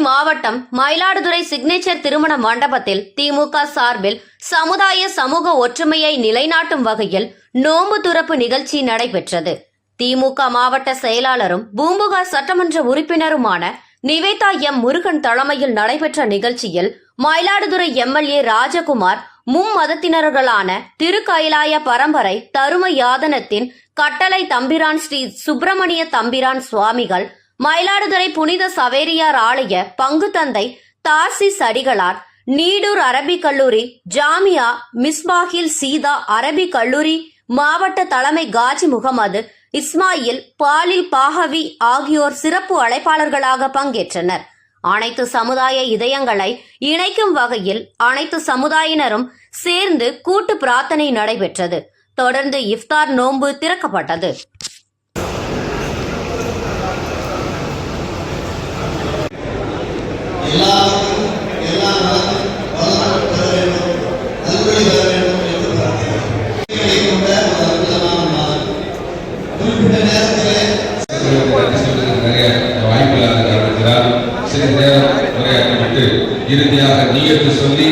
Mayiladuthurai signature திருமண மண்டபத்தில் திமுக சார்பில் சமுதாய சமூக ஒற்றுமையை நிலைநாட்டும் வகையில் நோன்பு துறப்பு நிகழ்ச்சி நடைபெற்றது. திமுக மாவட்ட செயலாளரும் பூம்புகார் சட்டமன்ற உறுப்பினருமான நிவேதா எம் முருகன் தலைமையில் நடைபெற்ற நிகழ்ச்சியில் மயிலாடுதுறை எம்எல்ஏ ராஜகுமார் மும்மதத்தினர்களான திருக்கயிலாய பரம்பரை தரும யாதனத்தின் கட்டளை தம்பிரான் ஸ்ரீ சுப்பிரமணிய தம்பிரான் சுவாமிகள் மயிலாடுதுறை புனித சவேரியார் ஆலய பங்கு தந்தை தார்சிஸ் சடிகளார் நீடூர் அரபிக் கல்லூரி ஜாமியா மிஸ்பாஹில் சீதா அரபிக் கல்லூரி மாவட்ட தலைமை காஜி முகமது இஸ்மாயில் பாலில் பாஹவி ஆகியோர் சிறப்பு அழைப்பாளர்களாக பங்கேற்றனர். அனைத்து சமுதாய இதயங்களை இணைக்கும் வகையில் அனைத்து சமுதாயினரும் சேர்ந்து கூட்டு பிரார்த்தனை நடைபெற்றது. தொடர்ந்து இஃப்தார் நோன்பு திறக்கப்பட்டது. நிறைய வாய்ப்பு இல்லாத காரணத்தினால் சிறிது நேரம் உரையாற்றிவிட்டு இறுதியாக நீயத்து சொல்லி